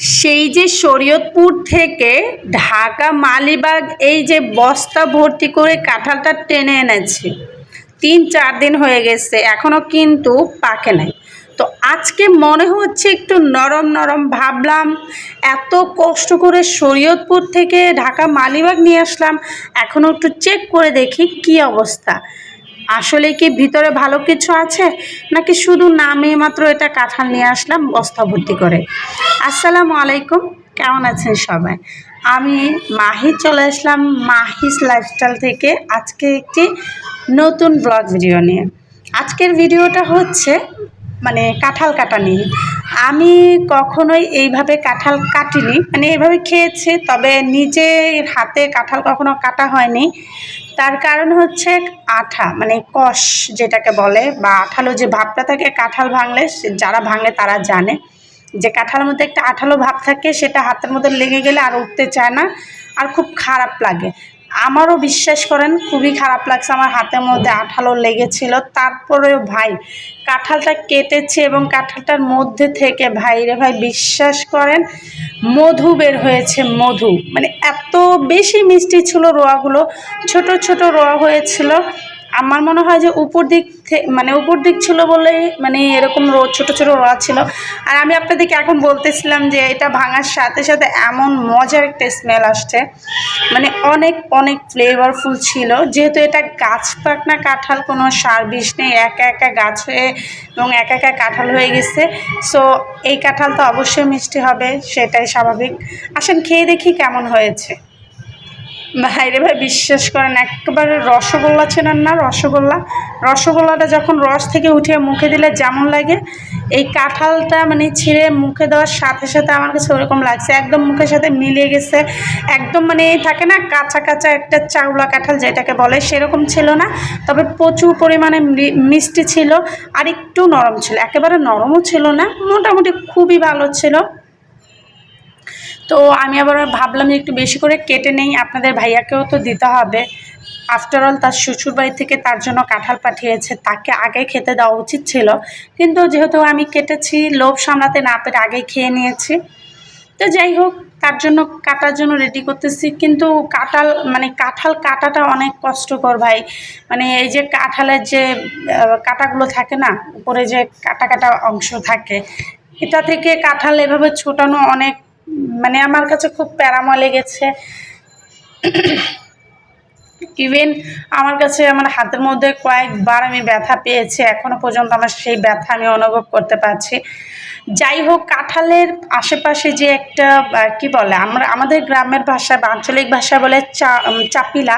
সেই যে শরীয়তপুর থেকে ঢাকা মালিবাগ এই যে বস্তা ভর্তি করে কাঁঠালটা টেনে এনেছি, তিন চার দিন হয়ে গেছে এখনও কিন্তু পাকে নাই। তো আজকে মনে হচ্ছে একটু নরম নরম ভাবলাম, এত কষ্ট করে শরীয়তপুর থেকে ঢাকা মালিবাগ নিয়ে আসলাম এখনও একটু চেক করে দেখি কি অবস্থা। আসলে কি ভিতরে ভালো কিছু আছে? নাকি শুধু নামে মাত্র এটা কাঁঠাল নিয়ে আসলাম, বস্তা ভর্তি করে? আসসালামু আলাইকুম, কেমন আছেন সবাই? আমি মাহি চলে আসলাম মাহিস লাইফস্টাইল থেকে আজকে একটি নতুন ব্লগ ভিডিও নিয়ে। আজকের ভিডিওটা হচ্ছে মানে কাঁঠাল কাটা নিয়ে। আমি কখনোই এইভাবে কাঁঠাল কাটিনি। মানে এইভাবে খেয়েছি, তবে নিজের হাতে কাঁঠাল কখনো কাটা হয়নি। তার কারণ হচ্ছে আঠা মানে কষ যেটাকে বলে, বা আঠালো যে ভাবটা থাকে, কাঁঠাল ভাঙলে যারা ভাঙে তারা জানে। যে কাঁঠালের মধ্যে একটা আঠালো ভাব থাকে, সেটা হাতের মধ্যে লেগে গেলে আর উঠতে চায় না, আর খুব খারাপ লাগে। আমারও বিশ্বাস করেন, খুবই খারাপ লাগছে। আমার হাতের মধ্যে আঠালো লেগেছিল। তারপরেও ভাই, কাঁঠালটা কেটেছে এবং কাঁঠালটার মধ্যে থেকে ভাই রে ভাই বিশ্বাস করেন, মধু বের হয়েছে, মধু। মানে এত বেশি মিষ্টি ছিল রোয়াগুলো, ছোট ছোট রোয়া হয়েছিল। আমার মনে হয় যে উপর দিক মানে উপর দিক ছিল বলে মানে এরকম রো, ছোট ছোট রোয়া ছিল। আর আমি আপনাদেরকে এখন বলতেছিলাম যে এটা ভাঙার সাথে সাথে এমন মজার একটা স্মেল আসছে। মানে অনেক অনেক ফ্লেভারফুল ছিল। যেহেতু এটা গাছ পাকনা কাঁঠাল, কোনো সার বিষ নেই, একা একা গাছ হয়ে এবং একা একা কাঁঠাল হয়ে গেছে। সো এই কাঁঠাল তো অবশ্যই মিষ্টি হবে, সেটাই স্বাভাবিক। আসেন, খেয়ে দেখি কেমন হয়েছে। ভাইরে ভাই, বিশ্বাস করেন, একেবারে রসগোল্লা চেনেন না? রসগোল্লা? রসগোল্লাটা যখন রস থেকে উঠিয়ে মুখে দিলে যেমন লাগে, এই কাঁঠালটা মানে ছিঁড়ে মুখে দেওয়ার সাথে সাথে আমার কাছে ওরকম লাগছে। একদম মুখের সাথে মিলিয়ে গেছে। একদম মানে থাকে না, কাঁচা কাঁচা একটা চাউলা কাঁঠাল যেটাকে বলে, সেরকম ছিল না। তবে প্রচুর পরিমাণে মিষ্টি ছিল, আর একটু নরম ছিল। একেবারে নরমও ছিল না, মোটামুটি খুবই ভালো ছিল। তো আমি আবার ভাবলাম একটু বেশি করে কেটে নেই, আপনাদের ভাইয়াকেও তো দিতে হবে। আফটার অল তার শ্বশুর বাড়ি থেকে তার জন্য কাঁঠাল পাঠিয়েছে, তাকে আগে খেতে দেওয়া উচিত ছিল। কিন্তু যেহেতু আমি কেটেছি, লোভ সামলাতে না পেরে আগেই খেয়ে নিয়েছি। তো যাই হোক, তার জন্য কাটার জন্য রেডি করতেছি। কিন্তু কাঁঠাল মানে কাঁঠাল কাটাটা অনেক কষ্টকর ভাই। মানে এই যে কাঁঠালের যে কাঁটাগুলো থাকে না, উপরে যে কাটা কাটা অংশ থাকে, এটা থেকে কাঁঠাল এভাবে ছোটানো অনেক মানে আমার কাছে খুব প্যারামা লেগেছে। ইভেন আমার কাছে আমার হাতের মধ্যে কয়েকবার আমি ব্যথা পেয়েছি, এখনও পর্যন্ত আমার সেই ব্যথা আমি অনুভব করতে পারছি। যাই হোক, কাঁঠালের আশেপাশে যে একটা কি বলে, আমরা, আমাদের গ্রামের ভাষা বা আঞ্চলিক ভাষা বলে চা চাপিলা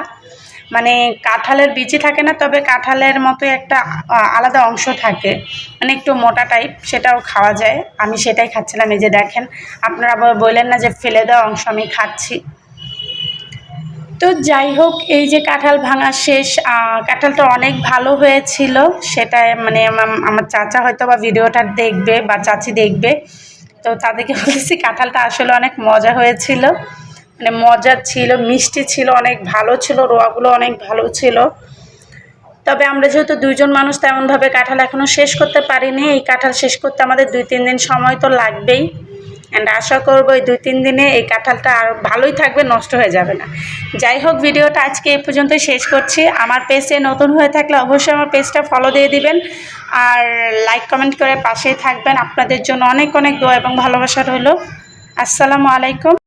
মানে কাঁঠালের বিচি থাকে না, তবে কাঁঠালের মতো একটা আলাদা অংশ থাকে। মানে একটু মোটা টাইপ সেটাও খাওয়া যায়। আমি সেটাই খাচ্ছিলাম, এই যে দেখেন, আপনারা বললেন না যে ফেলে দেওয়া অংশ আমি খাচ্ছি। তো যাই হোক, এই যে কাঁঠাল ভাঙা শেষ কাঁঠালটা অনেক ভালো হয়েছিল। সেটা মানে আমার চাচা হয়তো বা ভিডিওটা দেখবে বা চাচি দেখবে। তো তাদেরকে বলেছি, কাঁঠালটা আসলে অনেক মজা হয়েছিল। মানে মজার ছিল, মিষ্টি ছিল, অনেক ভালো ছিল, রোয়াগুলো অনেক ভালো ছিল। তবে আমরা যেহেতু দুইজন মানুষ তেমনভাবে কাঁঠাল এখনও শেষ করতে পারিনি। এই কাঁঠাল শেষ করতে আমাদের দুই, তিন দিন সময় তো লাগবেই। অ্যান্ড আশা করব এই দুই, তিন দিনে এই কাঁঠালটা আর ভালোই থাকবে, নষ্ট হয়ে যাবে না। যাই হোক, ভিডিওটা আজকে এই পর্যন্ত শেষ করছি। আমার পেজে নতুন হয়ে থাকলে অবশ্যই আমার পেজটা ফলো দিয়ে দিবেন। আর লাইক কমেন্ট করে পাশেই থাকবেন। আপনাদের জন্য অনেক অনেক দোয়া এবং ভালোবাসা রইল। আসসালামু আলাইকুম।